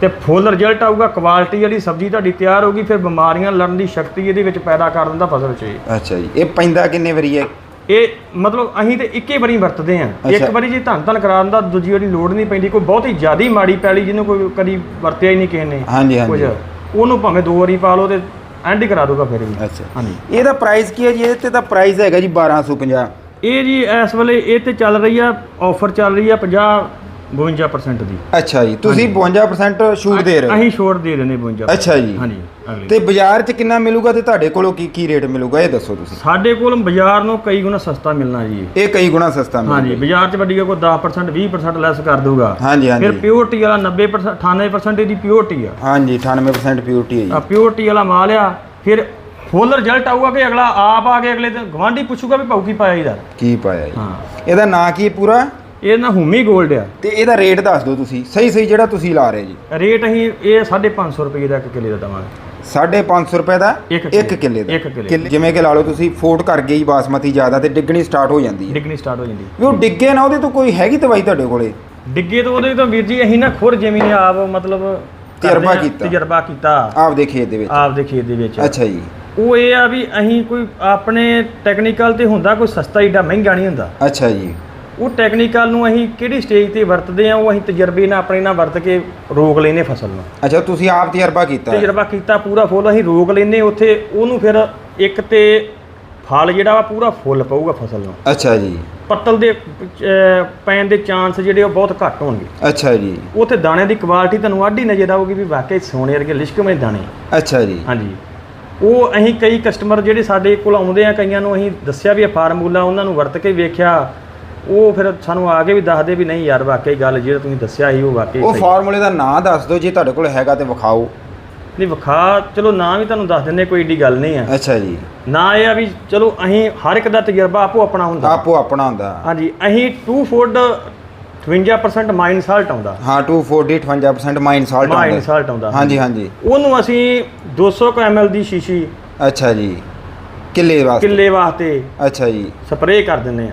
ਤੇ ਫੁੱਲ ਰਿਜ਼ਲਟ ਆਊਗਾ ਕੁਆਲਿਟੀ ਵਾਲੀ ਸਬਜ਼ੀ ਤੁਹਾਡੀ ਤਿਆਰ ਹੋਗੀ ਫਿਰ ਬਿਮਾਰੀਆਂ ਲੜਨ ਦੀ ਸ਼ਕਤੀ ਇਹਦੇ ਵਿੱਚ ਪੈਦਾ ਕਰ ਦਿੰਦਾ ਫਸਲ 'ਚ ਇਹ। ਅੱਛਾ ਜੀ। ਇਹ ਪੈਂਦਾ ਕਿੰਨੇ ਵਾਰੀ ਹੈ ਇਹ ਮਤਲਬ ਅਸੀਂ ਤੇ ਇੱਕੇ ਵਾਰੀ ਵਰਤਦੇ ਆ ਇੱਕ। ਵਾਰੀ ਜੇ ਧੰਨ ਧੰਨ ਕਰਾ ਦਿੰਦਾ ਦੂਜੀ ਵਾਰੀ ਲੋੜ ਨਹੀਂ ਪੈਂਦੀ। ਕੋਈ ਬਹੁਤੀ ਜ਼ਿਆਦੀ ਮਾੜੀ ਪੈਲੀ ਜਿਹਨੂੰ ਕੋਈ ਕਦੀ ਵਰਤਿਆ ਹੀ ਨਹੀਂ ਕਿਸੇ ਨੇ। ਹਾਂਜੀ ਕੁਝ ਹਾਂਜੀ ਉਹਨੂੰ ਭਾਵੇਂ ਦੋ ਵਾਰੀ ਪਾ ਲਓ ਤੇ ਐਂਡ ਹੀ ਕਰਾ ਦੂਗਾ ਫਿਰ ਵੀ। ਅੱਛਾ। ਹਾਂਜੀ। ਇਹਦਾ ਪ੍ਰਾਈਸ ਕੀ ਹੈ ਜੀ? ਇਹਦੇ ਤੇ ਤਾਂ ਪ੍ਰਾਈਸ ਹੈਗਾ ਜੀ 1250 ਇਹ ਜੀ ਇਸ ਵੇਲੇ ਇਹ ਤੇ ਚੱਲ ਰਹੀ ਆ ਆਫਰ ਚੱਲ ਰਹੀ ਆ 50 52% ਦੀ। ਅੱਛਾ ਜੀ ਤੁਸੀਂ 52% ਛੂਟ ਦੇ ਰਹੇ ਅਸੀਂ ਛੋਟ ਦੇ ਦਿੰਦੇ 52 ਅੱਛਾ ਜੀ। ਹਾਂਜੀ ਅਗਲੇ। ਤੇ ਬਾਜ਼ਾਰ 'ਚ ਕਿੰਨਾ ਮਿਲੂਗਾ ਤੇ ਤੁਹਾਡੇ ਕੋਲੋਂ ਕੀ ਕੀ ਰੇਟ ਮਿਲੂਗਾ ਇਹ ਦੱਸੋ ਤੁਸੀਂ। ਸਾਡੇ ਕੋਲ ਬਾਜ਼ਾਰ ਨੂੰ ਕਈ ਗੁਣਾ ਸਸਤਾ ਮਿਲਣਾ ਜੀ। ਇਹ। ਕਈ ਗੁਣਾ ਸਸਤਾ ਮਿਲੂਗਾ। ਹਾਂਜੀ ਬਾਜ਼ਾਰ 'ਚ ਵੱਡੀ ਕੋਈ 10% 20% ਲੈਸ ਕਰ ਦੂਗਾ ਹਾਂਜੀ ਫਿਰ ਹਾਂਜੀ ਪਿਓਰਟੀ ਵਾਲਾ 90% 98% ਇਹਦੀ ਪਿਓਰਟੀ ਆ। ਹਾਂਜੀ 98% ਪਿਓਰਟੀ ਹੈ ਆ ਪਿਓਰਟੀ ਵਾਲਾ ਮਾਲ ਆ। ਫਿਰ ਫੁੱਲ ਰਿਜ਼ਲਟ ਆਊਗਾ ਕਿ ਅਗਲਾ ਆਪ ਆ ਕੇ ਅਗਲੇ ਦਿਨ ਗਵਾਂਢੀ ਪੁੱਛੂਗਾ ਵੀ ਭਾਊ ਕੀ ਪਾਇਆ ਇਹਦਾ। ਕੀ ਪਾਇਆ ਜੀ। ਹਾਂ। ਇਹਦਾ ਨਾਂ ਕੀ ਪੂਰਾ? ਇਹ ਨਾ ਹੁਮੀ 골ਡ ਆ। ਤੇ ਇਹਦਾ ਰੇਟ ਦੱਸ ਦਿਓ ਤੁਸੀਂ। ਸਹੀ ਸਹੀ ਜਿਹੜਾ ਤੁਸੀਂ ਲਾ ਰਹੇ ਜੀ। ਰੇਟ ਅਸੀਂ ਇਹ 550 ਰੁਪਏ ਦਾ ਇੱਕ ਕਿੱਲੇ ਦਾ ਦਵਾਂਗੇ। 550 ਰੁਪਏ ਦਾ ਇੱਕ ਇੱਕ ਕਿੱਲੇ। ਦਾ। ਇੱਕ ਕਿੱਲੇ। ਕਿੱਲੇ- ਜਿਵੇਂ ਕਿ ਲਾ ਲਓ ਤੁਸੀਂ ਫੋਟ ਕਰ ਗਈ ਬਾਸਮਤੀ ਜ਼ਿਆਦਾ ਤੇ ਡਿੱਗਣੀ ਸਟਾਰਟ ਹੋ ਜਾਂਦੀ ਹੈ। ਡਿੱਗਣੀ ਸਟਾਰਟ ਹੋ ਜਾਂਦੀ ਵੀ ਉਹ ਡਿੱਗੇ ਨਾ ਉਹਦੇ ਤੋਂ ਕੋਈ ਹੈਗੀ ਦਵਾਈ ਤੁਹਾਡੇ ਕੋਲੇ? ਡਿੱਗੇ ਤੋਂ ਉਹਦੇ ਤੋਂ ਵੀਰ ਜੀ ਅਸੀਂ ਨਾ ਖੁਰ ਜ਼ਮੀਨ ਆਪ ਮਤਲਬ ਤਜਰਬਾ ਕੀਤਾ। ਤਜਰਬਾ ਕੀਤਾ। ਆਪਦੇ ਖੇਤ ਦੇ ਵਿੱਚ। ਆਪ ਦੇ ਖੇਤ ਦੇ ਵਿੱਚ। ਅੱਛਾ ਜੀ। ਉਹ ਇਹ ਆ ਵੀ ਅਸੀਂ ਕੋਈ ਆਪਣੇ ਟੈਕਨੀਕਲ ਤੇ ਹੁੰਦਾ ਕੋਈ ਸਸਤਾ ਏਡਾ ਮਹਿੰਗਾ ਨਹੀਂ ਹੁੰਦਾ। ਅੱਛਾ ਜੀ। ਉਹ ਟੈਕਨੀਕਲ ਨੂੰ ਅਸੀਂ ਕਿਹੜੀ ਸਟੇਜ ਤੇ ਵਰਤਦੇ ਆ ਉਹ ਅਸੀਂ ਤਜਰਬੇ ਨਾਲ ਆਪਣੇ ਨਾਲ ਵਰਤ ਕੇ ਰੋਕ ਲੈਨੇ ਫਸਲ ਨੂੰ। ਅੱਛਾ ਤੁਸੀਂ ਆਪ ਤਜਰਬਾ ਕੀਤਾ। ਤਜਰਬਾ ਕੀਤਾ ਪੂਰਾ ਫੁੱਲ ਅਸੀਂ ਰੋਕ ਲੈਨੇ ਉੱਥੇ ਉਹਨੂੰ ਫਿਰ ਇੱਕ ਤੇ ਫਲ ਜਿਹੜਾ ਵਾ ਪੂਰਾ ਫੁੱਲ ਪਊਗਾ ਫਸਲ ਨੂੰ। ਅੱਛਾ ਜੀ। ਪੱਤਲ ਦੇ ਪੈਣ ਦੇ ਚਾਂਸ ਜਿਹੜੇ ਉਹ ਬਹੁਤ ਘੱਟ ਹੋਣਗੇ। ਅੱਛਾ ਜੀ। ਉੱਥੇ ਦਾਣਿਆਂ ਦੀ ਕੁਆਲਿਟੀ ਤੁਹਾਨੂੰ ਆਡੀ ਨਜ਼ਰ ਆਊਗੀ ਵੀ ਵਾਕਈ ਸੋਨੇ ਵਰਗੇ ਲਿਸ਼ਕਵੇਂ ਦਾਣੇ। ਅੱਛਾ ਜੀ। ਹਾਂਜੀ। ਉਹ ਅਸੀਂ ਕਈ ਕਸਟਮਰ ਜਿਹੜੇ ਸਾਡੇ ਕੋਲ ਆਉਂਦੇ ਆ ਕਈਆਂ ਨੂੰ ਅਸੀਂ ਦੱਸਿਆ ਵੀ ਇਹ ਫਾਰਮੂਲਾ ਉਹਨਾਂ ਨੂੰ ਵਰਤ ਕੇ ਵੇਖਿਆ ਉਹ ਫਿਰ ਸਾਨੂੰ ਆ ਕੇ ਵੀ ਦੱਸਦੇ ਵੀ ਨਹੀਂ ਯਾਰ ਵਾਕਈ ਗੱਲ ਜਿਹੜਾ ਤੁਸੀਂ ਦੱਸਿਆ ਸੀ ਉਹ ਵਾਕਈ ਉਹ ਸਹੀ। ਫਾਰਮੂਲੇ ਦਾ ਨਾਂ ਦੱਸ ਦਿਓ ਜੇ ਤੁਹਾਡੇ ਕੋਲ ਹੈਗਾ ਤੇ ਵਿਖਾਓ। ਨਹੀਂ ਵਿਖਾ ਚਲੋ ਨਾਂ ਵੀ ਤੁਹਾਨੂੰ ਦੱਸ ਦਿੰਦੇ ਕੋਈ ਏਡੀ ਗੱਲ ਨਹੀਂ ਆ। ਅੱਛਾ ਜੀ। ਨਾ ਇਹ ਆ ਵੀ ਚਲੋ ਅਸੀਂ ਹਰ ਇੱਕ ਦਾ ਤਜਰਬਾ ਆਪੋ ਆਪਣਾ ਹੁੰਦਾ। ਆਪੋ ਆਪਣਾ ਹੁੰਦਾ। ਹਾਂਜੀ ਅਸੀਂ 2 ਫੁੱਟ 52% ਮਾਈਨ ਸਾਲਟ ਆਉਂਦਾ। ਹਾਂ 240 58% ਮਾਈਨ ਸਾਲਟ ਮਾਈਨ ਆਉਂਦਾ। ਸਾਲਟ ਆਉਂਦਾ ਹਾਂਜੀ। ਹਾਂਜੀ ਉਹਨੂੰ ਅਸੀਂ 200 ml ਦੀ ਸ਼ੀਸ਼ੀ ਅੱਛਾ ਜੀ। ਕਿੱਲੇ ਵਾਸਤੇ। ਕਿੱਲੇ ਵਾਸਤੇ ਅੱਛਾ ਜੀ। ਸਪਰੇਅ ਕਰ ਦਿੰਦੇ ਆ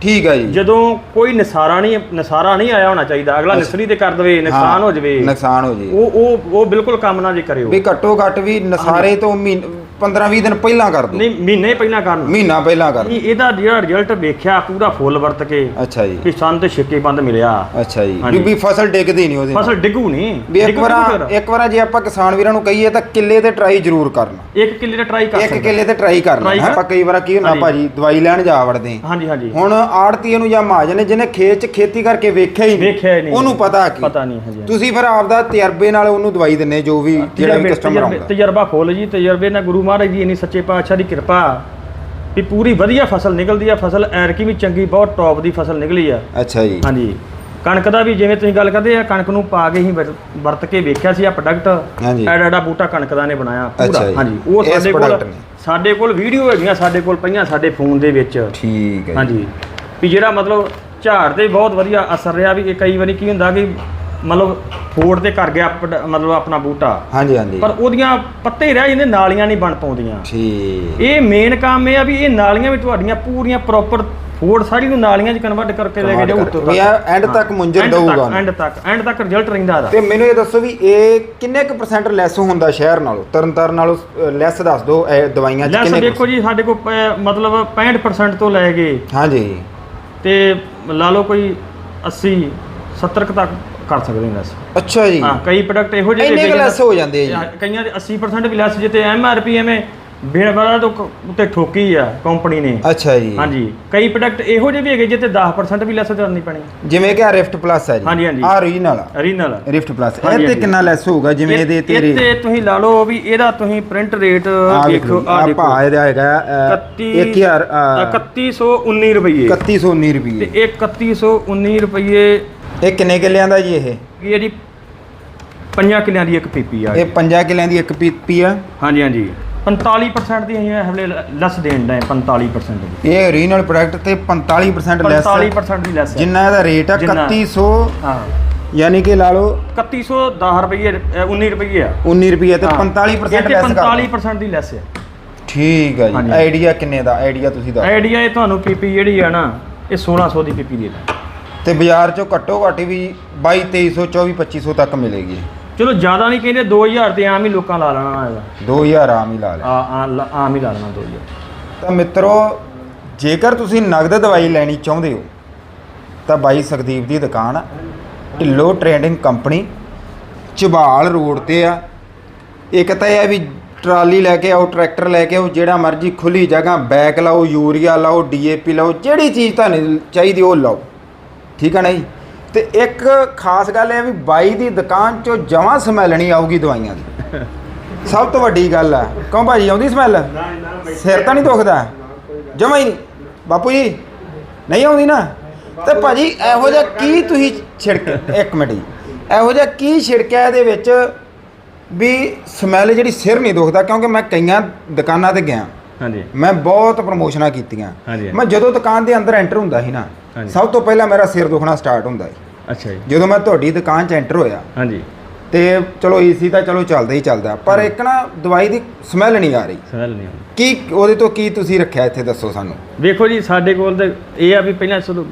ਠੀਕ ਹੈ ਜੀ। ਜਦੋਂ ਕੋਈ ਨਿਸਾਰਾ ਨਹੀਂ ਨਿਸਾਰਾ ਨਹੀਂ ਆਇਆ ਹੋਣਾ ਚਾਹੀਦਾ ਅਗਲਾ ਨਿਸਰੀ ਤੇ ਕਰ ਦਵੇ ਨੁਕਸਾਨ ਹੋ ਜਵੇ। ਨੁਕਸਾਨ ਹੋ ਜੇ। ਉਹ ਉਹ ਉਹ ਬਿਲਕੁਲ ਕੰਮ ਨਾ ਜੇ ਕਰਿਓ। ਵੀ ਘੱਟੋ ਘੱਟ ਵੀ ਨਸਾਰੇ ਤੋਂ 15 20 ਦਿਨ ਪਹਿਲਾਂ ਕਰ ਦੋ ਨਹੀਂ ਮਹੀਨੇ ਪਹਿਲਾਂ ਕਰਨ ਮਹੀਨਾ ਪਹਿਲਾਂ ਕਰ। ਇਹ- ਇਹਦਾ ਜਿਹੜਾ ਰਿਜ਼ਲਟ ਵੇਖਿਆ ਪੂਰਾ ਫੁੱਲ ਵਰਤ ਕੇ ਅੱਛਾ ਜੀ। ਕਿ ਸਾਨੂੰ ਤੇ ਛਿੱਕੇ ਬੰਦ ਮਿਲਿਆ। ਅੱਛਾ ਜੀ। ਵੀ ਫਸਲ ਡਿੱਗਦੀ ਨਹੀਂ ਉਹਦੇ। ਫਸਲ ਡਿੱਗੂ ਨਹੀਂ। ਵੀ ਇੱਕ ਵਾਰ? ਇੱਕ ਵਾਰ ਜੇ ਆਪਾਂ ਕਿਸਾਨ ਵੀਰਾਂ ਨੂੰ ਕਹੀਏ ਤਾਂ ਕਿੱਲੇ ਤੇ ਟਰਾਈ ਜ਼ਰੂਰ ਕਰਨਾ। ਇੱਕ ਕਿੱਲੇ ਦਾ ਟਰਾਈ ਕਰ ਇੱਕ ਕਿੱਲੇ ਤੇ ਟਰਾਈ ਕਰਨਾ ਆਪਾਂ ਕਈ ਵਾਰ ਕੀ ਹੁੰਦਾ। ਭਾਜੀ ਦਵਾਈ ਲੈਣ ਜਾ ਵੜਦੇ ਹਾਂ। ਹਾਂਜੀ ਹਾਂਜੀ। ਹੁਣ ਆੜਤੀਏ ਨੂੰ ਜਾਂ ਮਹਾਜਨ ਨੇ ਜਿਹਨੇ ਖੇਤ 'ਚ ਖੇਤੀ ਕਰਕੇ ਵੇਖਿਆ ਹੀ ਵੇਖਿਆ ਹੀ ਨਹੀਂ। ਉਹਨੂੰ ਪਤਾ ਕੀ ਪਤਾ ਨਹੀਂ ਹਾਂਜੀ। ਤੁਸੀਂ ਫਿਰ ਆਪਦਾ ਤਜਰਬੇ ਨਾਲ ਉਹਨੂੰ ਦਵਾਈ ਦਿੰਨੇ ਜੋ ਵੀ ਜਿਹੜਾ ਵੀ ਤਜਰਬੇ- ਕਸਟਮਰ ਤਜਰਬੇ- ਆਉਂਦਾ ਤਜਰਬਾ ਫੁੱਲ ਜੀ ਤਜਰਬੇ ਨਾਲ ਗੁਰੂ ਮਹਾਰਾਜ ਜੀ ਇੰਨੀ ਸੱਚੇ ਪਾਤਸ਼ਾਹ ਦੀ ਕਿਰਪਾ ਵੀ ਪੂਰੀ ਵਧੀਆ ਫਸਲ ਨਿਕਲਦੀ ਆ ਫਸਲ ਐਰਕੀ ਵੀ ਚੰਗੀ ਬਹੁਤ ਟੌਪ ਦੀ ਫਸਲ ਨਿਕਲੀ ਆ ਅੱਛਾ ਜੀ ਹਾਂਜੀ ਕਣਕ ਦਾ ਵੀ ਜਿਵੇਂ ਤੁਸੀਂ ਗੱਲ ਕਰਦੇ ਆ ਕਣਕ ਨੂੰ ਪਾ ਕੇ ਹੀ ਵਰ- ਵਰਤ ਕੇ ਵੇਖਿਆ ਸੀ ਆ ਪ੍ਰੋਡਕਟ ਹਾਂਜੀ। ਐਡਾ ਐਡਾ ਬੂਟਾ ਕਣਕ ਦਾ ਨੇ ਬਣਾਇਆ ਅੱਛਾ ਜੀ। ਹਾਂਜੀ ਉਹ ਇਸ ਸਾਡੇ ਕੋਲ product ਨੇ। ਸਾਡੇ ਕੋਲ ਵੀਡੀਓ ਹੈਗੀਆਂ ਸਾਡੇ ਕੋਲ ਪਈਆਂ ਸਾਡੇ ਫੋਨ ਦੇ ਵਿੱਚ ਠੀਕ ਹੈ ਜੀ। ਹਾਂਜੀ ਵੀ ਜਿਹੜਾ ਮਤਲਬ ਝਾੜ ਤੇ ਬਹੁਤ ਵਧੀਆ ਅਸਰ ਰਿਹਾ ਵੀ ਇਹ ਕਈ ਵਾਰੀ ਕੀ ਹੁੰਦਾ ਕਿ ਮਤਲਬ ਫੋੜ ਤੇ ਕਰ ਗਿਆ ਮਤਲਬ ਆਪਣਾ ਬੂਟਾ। ਹਾਂਜੀ ਹਾਂਜੀ। ਪਰ ਉਹਦੀਆਂ ਪੱਤੇ ਹੀ ਰਹਿ ਜਾਂਦੇ ਨਾਲੀਆਂ ਨਹੀਂ ਬਣ ਪਾਉਂਦੀਆਂ। ਠੀਕ। ਇਹ ਮੇਨ ਕੰਮ ਇਹ ਆ ਵੀ ਇਹ ਨਾਲੀਆਂ ਵੀ ਤੁਹਾਡੀਆਂ ਪੂਰੀਆਂ ਪ੍ਰੋਪਰ ਫੋੜ ਸਾਰੀ ਨੂੰ ਨਾਲੀਆਂ 'ਚ ਕਨਵਰਟ ਕਰਕੇ ਲੈ ਕੇ ਜਾਓ ਉੱਤੋਂ ਵੀ ਇਹ end ਤੱਕ ਮੁੰਜਰ end ਦਊਗਾ ਤੱਕ ਐਂਡ ਤੱਕ ਐਂਡ ਤੱਕ ਰਿਜ਼ਲਟ ਰਹਿੰਦਾ ਇਹਦਾ। ਤੇ ਮੈਨੂੰ ਇਹ ਦੱਸੋ ਵੀ ਇਹ ਕਿੰਨੇ ਕੁ ਪਰਸੈਂਟ ਲੈਸ ਹੁੰਦਾ ਸ਼ਹਿਰ ਨਾਲੋਂ? ਤਰਨਤਾਰਨ ਨਾਲੋਂ ਲੈਸ ਦੱਸ ਦਿਓ ਇਹ ਦਵਾਈਆਂ 'ਚ ਲੈਸ ਕਿੰਨੇ ਕੁ ਦੇਖੋ ਜੀ ਸਾਡੇ ਕੋਲ ਪ- ਮਤਲਬ 65% ਤੋਂ ਲੈ ਕੇ ਹਾਂਜੀ। ਤੇ ਲਾ ਲਓ ਕੋਈ 80 70 ਕੁ ਤੱਕ ਕਰ ਸਕਦੇ ਹਾਂ ਲੈਸ ਅੱਛਾ ਜੀ। ਹਾਂ ਕਈ ਪ੍ਰੋਡਕਟ ਇਹੋ ਜਿਹੇ ਇੰਨੇ ਕੁ ਵਿਕਦੇ- ਲੈਸ ਹੋ ਜਾਂਦੇ ਆ ਜੀ। ਕਈਆਂ ਦੇ 80% ਵੀ ਲੈਸ ਜਿੱਤੇ ਐਮਆਰਪੀ ਐਵੇਂ ਬੇੜ ਬੜਾ ਤੋਂ ਕ- ਉੱਤੇ ਠੋਕੀ ਆ ਕੰਪਨੀ ਨੇ। ਅੱਛਾ ਜੀ। ਹਾਂਜੀ। ਕਈ ਪ੍ਰੋਡਕਟ ਇਹੋ ਜਿਹੇ ਵੀ ਹੈਗੇ ਜਿੱਤੇ 10% ਵੀ ਲੈਸ ਕਰਨੀ ਪੈਣੀ। ਜਿਵੇਂ ਕਿ ਆ ਰਿਫਟ ਪਲੱਸ ਹੈ ਜੀ। ਹਾਂਜੀ, ਹਾਂਜੀ। ਆ। ਰੀਜਨਲ ਓਰੀਜਨਲ ਰਿਫਟ ਪਲੱਸ ਹਾਂਜੀ, ਇਹ ਤੇ ਹਾਂਜੀ। ਕਿੰਨਾ ਲੈਸ ਹੋਊਗਾ? ਜਿਵੇਂ ਇਹਦੇ ਤੇਰੇ ਤੇ ਤੁਸੀਂ ਲਾ ਲਓ ਵੀ ਇਹਦਾ ਤੁਸੀਂ ਪ੍ਰਿੰਟ ਰੇਟ ਆ ਦੇਖੋ ਆ ਆ ਦੇਖੋ। ਭਾ ਇਹਦਾ ਹੈਗਾ 1000 3119 ਰੁਪਏ 3119 ਤੇ ਰੁਪਏ ਇਹ 3119 ਰੁਪਏ ਇਹ ਕਿੰਨੇ ਕਿੱਲਿਆਂ ਦਾ ਜੀ ਇਹ? ਇਹ ਜੀ ਪੰਜਾਂ ਕਿੱਲਿਆਂ ਦੀ ਇੱਕ ਪੀਪੀ ਆ। ਇਹ 5 ਕਿੱਲਿਆਂ ਦੀ ਇੱਕ ਪੀਪੀ ਆ? ਹਾਂਜੀ ਹਾਂਜੀ। 45% ਦੀ ਅਸੀਂ ਇਹ ਵੇਲੇ ਲੈਸ ਦੇਣ ਦਾ 45% ਦੀ। ਇਹ ਰੀਜਨਲ ਪ੍ਰੋਡਕਟ ਤੇ 45% ਲੈਸ 45% ਦੀ ਲੈਸ ਜਿੰਨਾ ਇਹਦਾ ਰੇਟ ਆ ਜਿੰਨਾ- 3100 ਹਾਂ। ਯਾਨੀ ਕਿ ਲਾ ਲਓ 3110 ਰੁਪਏ ਅ, 19 ਰੁਪਏ ਆ। 19 ਰੁਪਏ ਤੇ ਹਾਂ। 45% ਇਹ ਤੇ ਲੈਸ ਕਰ 45% ਦੀ ਲੈਸ ਹੈ। ਠੀਕ ਹੈ ਜੀ। ਹਾਂਜੀ। ਆਈਡੀਆ ਕਿੰਨੇ ਦਾ? ਆਈਡੀਆ ਤੁਸੀਂ ਦੱਸੋ ਆਈਡੀਆ ਇਹ ਤੁਹਾਨੂੰ ਪੀਪੀ ਜਿਹੜੀ ਆ ਨਾ ਇਹ 1600 ਦੀ ਪੀਪੀ ਦੇ ਦਾਂ ਤੇ ਬਾਜ਼ਾਰ ਚੋਂ ਘੱਟੋ ਘੱਟ ਵੀ 22 2300 24 2500 ਤੱਕ ਮਿਲੇਗੀ। ਚਲੋ ਜ਼ਿਆਦਾ ਨਹੀਂ ਕਹਿੰਦੇ 2000 ਤੇ ਆਮ ਹੀ ਲੋਕਾਂ ਲਾ ਲੈਣਾ ਇਹਦਾ। 2000 ਆਮ ਹੀ ਲਾ ਲੈ ਆ ਆਮ ਹੀ ਲਾ ਲੈਣਾ 2000 ਤਾਂ ਮਿੱਤਰੋ ਜੇਕਰ ਤੁਸੀਂ ਨਗਦ ਦਵਾਈ ਲੈਣੀ ਚਾਹੁੰਦੇ ਹੋ ਤਾਂ ਬਾਈ ਸੁਖਦੀਪ ਦੀ ਦੁਕਾਨ ਆ। Dhillon trading company Jhabal road ਤੇ ਆ। ਇੱਕ ਤਾਂ ਇਹ ਆ ਵੀ ਟਰਾਲੀ ਲੈ ਕੇ ਆਓ ਟਰੈਕਟਰ ਲੈ ਕੇ ਆਓ ਜਿਹੜਾ ਮਰਜ਼ੀ ਖੁੱਲੀ ਜਗ੍ਹਾ ਬੈਕ ਲਾਓ ਯੂਰੀਆ ਲਾਓ ਡੀਏਪੀ ਲਾਓ ਜਿਹੜੀ ਚੀਜ਼ ਤੁਹਾਨੂੰ ਚਾਹੀਦੀ ਉਹ ਲਾਓ। ਠੀਕ ਆ ਨਾ ਜੀ ਤੇ ਇੱਕ ਖਾਸ ਗੱਲ ਇਹ ਵੀ ਬਾਈ ਦੀ ਦੁਕਾਨ ਚੋਂ ਜਮਾਂ ਸਮੈਲ ਨਹੀਂ ਆਊਗੀ ਦਵਾਈਆਂ ਦੀ। ਸਭ ਤੋਂ ਵੱਡੀ ਗੱਲ ਆ। ਕਹੋ ਭਾਜੀ ਆਉਂਦੀ ਸਮੈਲ? ਸਿਰ ਤਾਂ ਨਹੀਂ ਦੁਖਦਾ? ਜਮਾ ਹੀ ਨਹੀਂ। ਬਾਪੂ ਜੀ ਨਹੀਂ ਆਉਂਦੀ ਨਾ? ਤੇ ਭਾਜੀ ਇਹੋ ਜਿਹਾ ਕੀ ਤੁਸੀਂ ਛਿੜਕ ਇੱਕ ਮਿੰਟ ਜੀ। ਇਹੋ ਜਿਹਾ ਕੀ ਛਿੜਕਿਆ ਇਹਦੇ ਵਿੱਚ ਵੀ ਸਮੈਲ ਜਿਹੜੀ ਸਿਰ ਨਹੀਂ ਦੁਖਦਾ? ਕਿਉਂਕਿ ਮੈਂ ਕਈਆਂ ਦੁਕਾਨਾਂ ਤੇ ਗਿਆ। ਹਾਂਜੀ। ਮੈਂ ਬਹੁਤ ਪ੍ਰਮੋਸ਼ਨਾਂ ਕੀਤੀਆਂ। ਹਾਂਜੀ। ਮੈਂ ਜਦੋਂ ਦੁਕਾਨ ਦੇ ਅੰਦਰ ਐਂਟਰ ਹੁੰਦਾ ਸੀ ਨਾ ਹਾਂਜੀ। ਸਭ ਤੋਂ ਪਹਿਲਾਂ ਮੇਰਾ ਸਿਰ ਦੁਖਣਾ ਸਟਾਰਟ ਹੁੰਦਾ ਸੀ ਅੱਛਾ ਜੀ। ਜਦੋਂ ਮੈਂ ਤੁਹਾਡੀ ਦੁਕਾਨ 'ਚ ਐਂਟਰ ਹੋਇਆ ਹਾਂਜੀ। ਤੇ ਚਲੋ ਏਸੀ ਤਾਂ ਚਲੋ ਚੱਲਦਾ ਹੀ ਚੱਲਦਾ ਪਰ ਇੱਕ ਨਾ ਦਵਾਈ ਦੀ ਸਮੈਲ ਨਹੀਂ ਆ ਰਹੀ। ਸਮੈਲ ਨਹੀਂ ਆਉਂਦੀ। ਕੀ ਉਹਦੇ ਤੋਂ ਕੀ ਤੁਸੀਂ ਰੱਖਿਆ ਇੱਥੇ ਦੱਸੋ ਸਾਨੂੰ? ਵੇਖੋ ਜੀ ਸਾਡੇ ਕੋਲ ਤੇ ਇਹ ਆ ਵੀ ਪਹਿਲਾਂ ਚਲੋ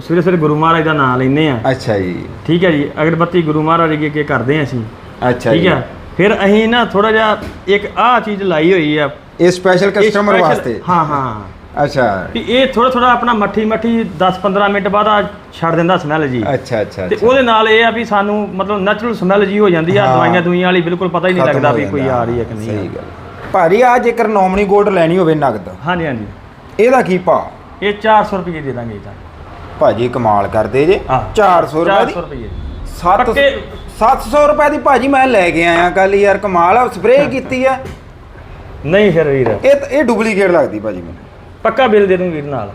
ਸਵੇਰੇ ਸਵੇਰੇ ਗੁਰੂ ਮਹਾਰਾਜ ਦਾ ਨਾਮ ਲੈਂਦੇ ਆ। ਅੱਛਾ ਜੀ। ਠੀਕ ਹੈ ਜੀ ਅਗਰਬੱਤੀ ਗੁਰੂ ਮਹਾਰਾਜ ਅੱਗੇ ਅੱਗੇ ਕਰਦੇ ਆ ਅਸੀਂ। ਅੱਛਾ ਠੀਕ ਹੈ ਫਿਰ ਅਸੀਂ ਨਾ ਥੋੜਾ ਜਿਹਾ ਇੱਕ ਆਹ ਚੀਜ਼ ਲਾਈ ਹੋਈ ਆ। ਇਹ ਸਪੈਸ਼ਲ ਕਸਟਮਰ ਵਾਸਤੇ। ਹਾਂ ਹਾਂ। ਅੱਛਾ। ਵੀ ਇਹ ਥੋੜਾ ਥੋੜਾ ਆਪਣਾ ਮੱਠੀ ਮੱਠੀ 10-15 ਮਿੰਟ ਬਾਅਦ ਆ ਛੱਡ ਦਿੰਦਾ ਸਮੈਲ ਜੀ। ਅੱਛਾ ਅੱਛਾ ਤੇ। ਉਹਦੇ ਨਾਲ ਇਹ ਆ ਵੀ ਸਾਨੂੰ ਮਤਲਬ ਨੈਚੁਰਲ ਸਮੈਲ ਜੀ ਹੋ ਜਾਂਦੀ ਆ। ਦਵਾਈਆਂ ਦੁਈਆਂ ਵਾਲੀ ਬਿਲਕੁਲ ਪਤਾ ਹੀ ਨਹੀਂ ਲੱਗਦਾ ਵੀ ਕੋਈ। ਆ ਰਹੀ ਹੈ ਕਿ ਨਹੀਂ ਸਹੀ ਗੱਲ। ਭਾਰੀ ਆ ਜੇਕਰ ਨੋਮਨੀ ਗੋਲਡ ਲੈਣੀ ਹੋਵੇ ਨਗਦ ਹਾਂਜੀ ਹਾਂਜੀ। ਇਹਦਾ ਕੀ ਭਾ ਇਹ 400 ਰੁਪਏ ਦੇ ਦਾਂਗੇ ਤਾਂ। ਭਾਜੀ ਕਮਾਲ ਕਰਦੇ ਜੇ। ਹਾਂ। 400 ਰੁਪਏ 400 ਦੀ? ਰੁਪਏ 7 ਪੱਕੇ 700 ਰੁਪਏ ਦੀ ਭਾਜੀ ਮੈਂ ਲੈ ਕੇ ਆਇਆ ਕੱਲ ਯਾਰ ਕਮਾਲ ਆ ਸਪਰੇਅ [laughs] ਕੀਤੀ ਆ। ਨਹੀਂ ਫਿਰ ਵੀਰ। ਇਹ ਇਹ ਡੁਪਲੀਕੇਟ ਲੱਗਦੀ ਭਾਜੀ ਮੈਨੂੰ। ਪੱਕਾ ਬਿੱਲ ਦੇ ਦੂੰ ਵੀਰ ਨਾਲ।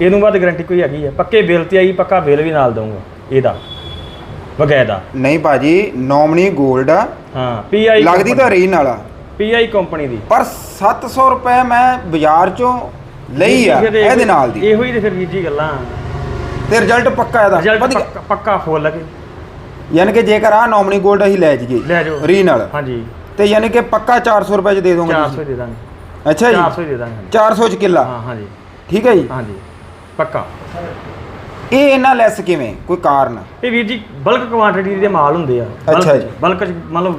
ਇਹਨੂੰ ਬਾਅਦ ਗਾਰੰਟੀ ਕੋਈ ਹੈਗੀ ਹੈ ਪੱਕੇ ਬਿੱਲ ਤੇ ਆਈ ਪੱਕਾ ਬਿੱਲ ਵੀ ਨਾਲ ਦਊਂਗਾ ਇਹਦਾ ਬਕਾਇਦਾ ਨਹੀਂ ਭਾਜੀ ਨੋਮਨੀ ਗੋਲਡ ਆ। ਹਾਂ ਪੀਆਈ ਲੱਗਦੀ ਤਾਂ ਰੀਨ ਵਾਲਾ ਪੀਆਈ ਕੰਪਨੀ ਦੀ। ਪਰ 700 ਰੁਪਏ ਮੈਂ ਬਾਜ਼ਾਰ ਚੋਂ ਲਈ ਆ ਇਹਦੇ ਨਾਲ ਦੀ। ਇਹੋ ਹੀ ਤੇ ਫਿਰ ਵੀਰ ਜੀ ਗੱਲਾਂ। ਤੇ ਰਿਜ਼ਲਟ ਪੱਕਾ ਇਹਦਾ। ਪੱਕਾ- ਫੁੱਲ ਲਗੇ ਯਾਨੀ ਕਿ ਜੇਕਰ ਆ ਨੋਮਨੀ ਗੋਲਡ ਅਸੀਂ ਲੈ ਜਾਓ। ਰੀ ਨਾਲ। ਹਾਂਜੀ। ਤੇ ਯਾਨੀ ਕਿ ਪੱਕਾ 400 ਰੁਪਏ ਚ ਦੇ ਦੋਗੇ 400 ਤੁਸੀਂ। ਦੇ ਦਾਂਗੇ। ਅੱਛਾ ਜੀ। 400 ਦੇ ਦਾਂਗੇ। 400 ਚ ਕਿੱਲਾ? ਹਾਂ ਹਾਂਜੀ ਠੀਕ ਹੈ ਜੀ। ਹਾਂਜੀ। ਪੱਕਾ। ਇਹ ਇੰਨਾ ਲੈਸ ਕਿਵੇਂ? ਕੋਈ ਕਾਰਨ? ਇਹ ਵੀਰ ਜੀ ਬਲਕ ਕੁਆਂਟੀਟੀ ਦੇ ਮਾਲ ਹੁੰਦੇ ਆ। ਅੱਛਾ ਜੀ। ਬਲਕ ਚ ਮਤਲਬ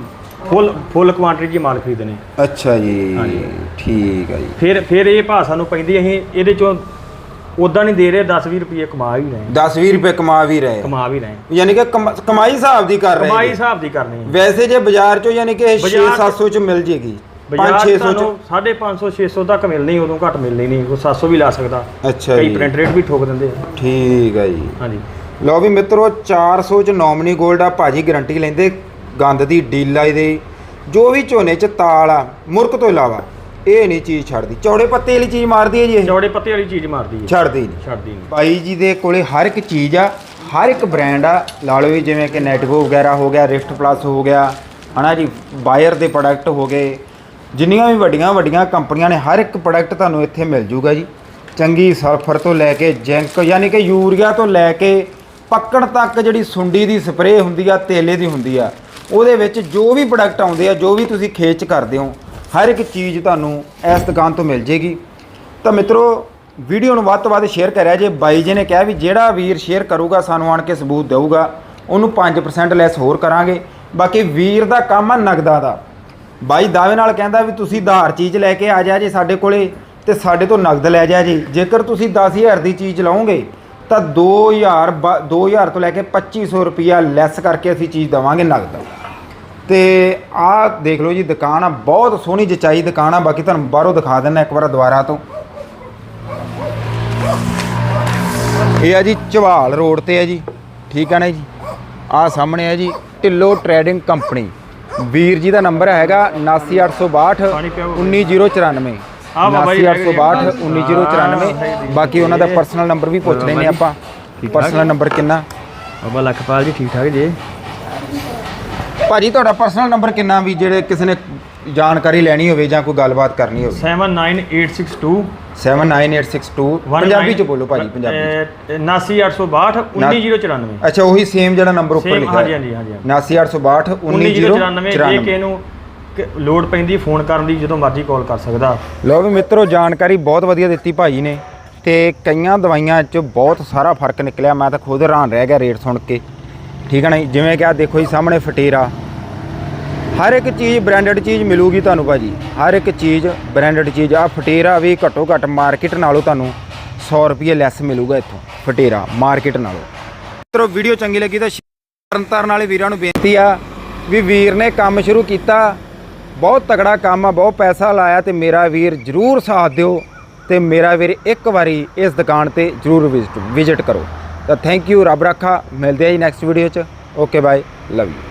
ਫੁੱਲ ਫੁੱਲ ਕੁਆਂਟੀਟੀ ਚ ਮਾਲ ਖਰੀਦਣੇ। ਅੱਛਾ ਜੀ। ਹਾਂਜੀ। ਠੀਕ ਹੈ ਜੀ। ਫਿਰ ਫਿਰ ਇਹ ਭਾਅ ਸਾਨੂੰ ਪੈਂਦੀ ਅਸੀਂ ਇਹਦੇ ਚੋਂ ਉਦਾਂ ਨਹੀਂ ਦੇ ਰਹੇ 10 20 ਰੁਪਏ ਕਮਾ ਵੀ ਰਹੇ। 10 20 ਰੁਪਏ ਕਮਾ ਵੀ ਰਹੇ। ਕਮਾ ਵੀ ਰਹੇ। ਯਾਨੀ ਕਿ ਕਮ- ਕਮਾਈ ਹਿਸਾਬ ਦੀ ਕਰ ਰਹੇ ਕਮਾਈ ਜੀ। ਹਿਸਾਬ ਦੀ ਕਰਨੀ ਹੈ। ਵੈਸੇ ਜੇ ਬਾਜ਼ਾਰ ਚੋਂ ਯਾਨੀ ਕਿ 6 ਬਾਜ਼ਾਰ 700 ਚ ਮਿਲ ਜੇਗੀ। 5 ਬਾਜ਼ਾਰ 600 ਤੁਹਾਨੂੰ ਚ 550 600 ਤੱਕ ਮਿਲਣੀ ਉਦੋਂ ਘੱਟ ਮਿਲਣੀ ਨਹੀਂ ਉਹ 700 ਵੀ ਲਾ ਸਕਦਾ। ਅੱਛਾ ਕਈ ਜੀ। ਪ੍ਰਿੰਟ ਰੇਟ ਵੀ ਠੋਕ ਦਿੰਦੇ ਆ। ਠੀਕ ਹੈ ਜੀ। ਹਾਂਜੀ। ਲਓ ਵੀ ਮਿੱਤਰੋ 400 ਚ ਨੋਮਨੀ 골ਡ ਆ ਭਾਜੀ ਗਾਰੰਟੀ ਲੈਂਦੇ ਗੰਦ ਦੀ ਡੀਲ ਆ ਇਹਦੇ। ਜੋ ਵੀ ਝੋਨੇ ਚ ਤਾਲ ਆ ਮੁਰਕ ਤੋਂ ਇਲਾਵਾ ਇਹ ਨਹੀਂ ਚੀਜ਼ ਛੱਡਦੀ। ਚੌੜੇ ਪੱਤੇ ਵਾਲੀ ਚੀਜ਼ ਮਾਰਦੀ ਹੈ ਜੀ ਇਹ? ਚੌੜੇ ਪੱਤੇ ਵਾਲੀ ਚੀਜ਼ ਮਾਰਦੀ ਹੈ ਛੱਡਦੀ ਨਹੀਂ। ਛੱਡਦੀ ਨਹੀਂ। ਬਾਈ ਜੀ ਦੇ ਕੋਲੇ ਹਰ ਇੱਕ ਚੀਜ਼ ਆ ਹਰ ਇੱਕ ਬ੍ਰਾਂਡ ਆ। ਲਾ ਲਓ ਜਿਵੇਂ ਕਿ ਨੈਟਵੋ ਵਗੈਰਾ ਹੋ ਗਿਆ ਰਿਫਟ ਪਲੱਸ ਹੋ ਗਿਆ। ਹਨਾ ਜੀ ਬਾਇਰ ਦੇ ਪ੍ਰੋਡਕਟ ਹੋ ਗਏ। ਜਿੰਨੀਆਂ ਵੀ ਵੱਡੀਆਂ ਵੱਡੀਆਂ ਕੰਪਨੀਆਂ ਨੇ, ਹਰ ਇੱਕ ਪ੍ਰੋਡਕਟ ਤੁਹਾਨੂੰ ਇੱਥੇ ਮਿਲ ਜੂਗਾ ਜੀ। ਚੰਗੀ ਸਲਫਰ ਤੋਂ ਲੈ ਕੇ ਜਿੰਕ ਯਾਨੀ ਕਿ ਯੂਰੀਆ ਤੋਂ ਲੈ ਕੇ ਪੱਕਣ ਤੱਕ ਜਿਹੜੀ ਸੁੰਡੀ ਦੀ ਸਪਰੇਅ ਹੁੰਦੀ ਆ, ਤੇਲੇ ਦੀ ਹੁੰਦੀ ਆ, ਉਹਦੇ ਵਿੱਚ ਜੋ ਵੀ ਪ੍ਰੋਡਕਟ ਆਉਂਦੇ ਆ, ਜੋ ਵੀ ਤੁਸੀਂ ਖੇਚ ਕਰਦੇ ਹੋ, ਹਰ ਇੱਕ ਚੀਜ਼ ਤੁਹਾਨੂੰ ਇਸ ਦੁਕਾਨ ਤੋਂ ਮਿਲ ਜੇਗੀ। ਤਾਂ ਮਿੱਤਰੋ, ਵੀਡੀਓ ਨੂੰ ਵੱਧ ਤੋਂ ਵੱਧ ਸ਼ੇਅਰ ਕਰਿਆ ਜੇ, ਬਾਈ ਜੀ ਨੇ ਕਿਹਾ ਵੀ ਜਿਹੜਾ ਵੀਰ ਸ਼ੇਅਰ ਕਰੂਗਾ, ਸਾਨੂੰ ਆਣ ਕੇ ਸਬੂਤ ਦੇਊਗਾ, ਉਹਨੂੰ 5% ਲੈਸ ਹੋਰ ਕਰਾਂਗੇ। ਬਾਕੀ ਵੀਰ ਦਾ ਕੰਮ ਆ ਨਗਦਾ ਦਾ। ਬਾਈ ਦਾਅਵੇ ਨਾਲ ਕਹਿੰਦਾ ਵੀ ਤੁਸੀਂ ਉਧਾਰ ਚੀਜ਼ ਲੈ ਕੇ ਆ ਜਾ ਜੇ ਸਾਡੇ ਕੋਲੇ ਤੇ ਸਾਡੇ ਤੋਂ ਨਗਦ ਲੈ ਜਾ ਜੀ। ਜੇਕਰ ਤੁਸੀਂ 10000 ਦੀ ਚੀਜ਼ ਲਓਗੇ, ਤਾਂ 2000 ਬ- 2000 ਤੋਂ ਲੈ ਕੇ 2500 ਰੁਪਿਆ ਲੈਸ ਕਰਕੇ ਅਸੀਂ ਚੀਜ਼ ਦੇਵਾਂਗੇ ਨਗਦ। ਤੇ ਆਹ ਦੇਖ ਲਓ ਜੀ, ਦੁਕਾਨ ਆ, ਬਹੁਤ ਸੋਹਣੀ ਜਚਾਈ ਦੁਕਾਨ ਆ। ਬਾਕੀ ਤੁਹਾਨੂੰ ਬਾਹਰੋਂ ਦਿਖਾ ਦਿੰਦਾ ਇੱਕ ਵਾਰ ਦੁਬਾਰਾ ਤੋਂ। ਇਹ ਆ ਜੀ ਚਵਾਲ ਰੋਡ ਤੇ ਹੈ ਜੀ। ਠੀਕ ਆ ਨਾ ਜੀ? ਆਹ ਸਾਹਮਣੇ ਆ ਜੀ, ਢਿੱਲੋ ਟਰੇਡਿੰਗ ਕੰਪਨੀ ਵੀਰ ਜੀ ਦਾ ਨੰਬਰ ਹੈਗਾ 79862 ਪਾਣੀ ਪਿਆਓ। 19094 ਆਹ ਬਾਬਾ ਜੀ 79862 19094 ਬਾਕੀ ਉਹਨਾਂ ਦਾ ਪਰਸਨਲ ਨੰਬਰ ਵੀ ਪੁੱਛ ਲੈਨੇ ਆਪਾਂ। ਪਰਸਨਲ ਨੰਬਰ ਕਿੰਨਾ? ਬਾਬਾ ਲਖਪਾਲ ਜੀ ਠੀਕ ਠਾਕ ਜੀ? ਭਾਜੀ ਤੁਹਾਡਾ ਪਰਸਨਲ ਨੰਬਰ ਕਿੰਨਾ ਵੀ ਜਿਹੜੇ ਕਿਸੇ ਨੇ ਜਾਣਕਾਰੀ ਲੈਣੀ ਹੋਵੇ ਜਾਂ ਕੋਈ ਗੱਲਬਾਤ ਕਰਨੀ ਹੋਵੇ। 79862 79862 ਪੰਜਾਬੀ ਚ ਬੋਲੋ ਭਾਜੀ ਪੰਜਾਬੀ ਚ। 79862 19094 ਅੱਛਾ ਉਹੀ ਸੇਮ ਜਿਹੜਾ ਨੰਬਰ ਉੱਪਰ ਲਿਖਿਆ ਹਾਂਜੀ, ਹਾਂਜੀ, ਹਾਂਜੀ, ਹਾਂਜੀ। 79862 19094 ਜੇ 19094 ਕਿਸੇ ਨੂੰ ਕ- ਲੋੜ ਪੈਂਦੀ ਫੋਨ ਕਰਨ ਦੀ ਜਦੋਂ ਮਰਜ਼ੀ ਕਾਲ ਕਰ ਸਕਦਾ। ਲਓ ਵੀ ਮਿੱਤਰੋ ਜਾਣਕਾਰੀ ਬਹੁਤ ਵਧੀਆ ਦਿੱਤੀ ਭਾਜੀ ਨੇ। ਤੇ ਕਈਆਂ ਦਵਾਈਆਂ 'ਚ ਬਹੁਤ ਸਾਰਾ ਫ਼ਰਕ ਨਿਕਲਿਆ। ਮੈਂ ਤਾਂ ਖੁਦ ਹੈਰਾਨ ਰਹਿ ਗਿਆ ਰੇਟ ਸੁਣ ਕੇ। ਠੀਕ ਹੈ ਨਾ? ਜਿਵੇਂ ਕਿ ਆ ਦੇਖੋ ਜੀ ਸਾਹਮਣੇ ਫਟੇਰਾ। ਹਰ ਇੱਕ ਚੀਜ਼ ਬ੍ਰਾਂਡਡ ਚੀਜ਼ ਮਿਲੂਗੀ ਤੁਹਾਨੂੰ ਭਾਜੀ। ਹਰ ਇੱਕ ਚੀਜ਼ ਬ੍ਰਾਂਡਡ ਚੀਜ਼ ਆ ਫਟੇਰਾ ਵੀ ਘੱਟੋ ਘੱਟ ਮਾਰਕੀਟ ਨਾਲੋਂ ਤੁਹਾਨੂੰ 100 ਰੁਪਏ ਲੈਸ ਮਿਲੂਗਾ ਇੱਥੋਂ, ਫਟੇਰਾ ਮਾਰਕੀਟ ਨਾਲੋਂ। ਮਿੱਤਰੋ ਵੀਡੀਓ ਚੰਗੀ ਲੱਗੀ ਤਾਂ ਤਰਨ ਤਾਰਨ ਵਾਲੇ ਵੀਰਾਂ ਨੂੰ ਬੇਨਤੀ ਆ ਵੀ ਵੀਰ ਨੇ ਕੰਮ ਸ਼ੁਰੂ ਕੀਤਾ, ਬਹੁਤ ਤਗੜਾ ਕੰਮ ਆ, ਬਹੁਤ ਪੈਸਾ ਲਾਇਆ ਤੇ ਮੇਰਾ ਵੀਰ ਜਰੂਰ ਸਾਥ ਦਿਓ ਤੇ ਮੇਰਾ ਵੀਰ ਇੱਕ ਵਾਰੀ ਇਸ ਦੁਕਾਨ ਤੇ ਜਰੂਰ ਵਿਜ਼ਿਟ ਵਿਜ਼ਿਟ ਕਰੋ। ਤਾਂ ਥੈਂਕ ਯੂ ਰੱਬ ਰੱਖਾ, ਮਿਲਦੇ ਆ ਜੀ ਨੈਕਸਟ ਵੀਡੀਓ ਚ। Okay bye love you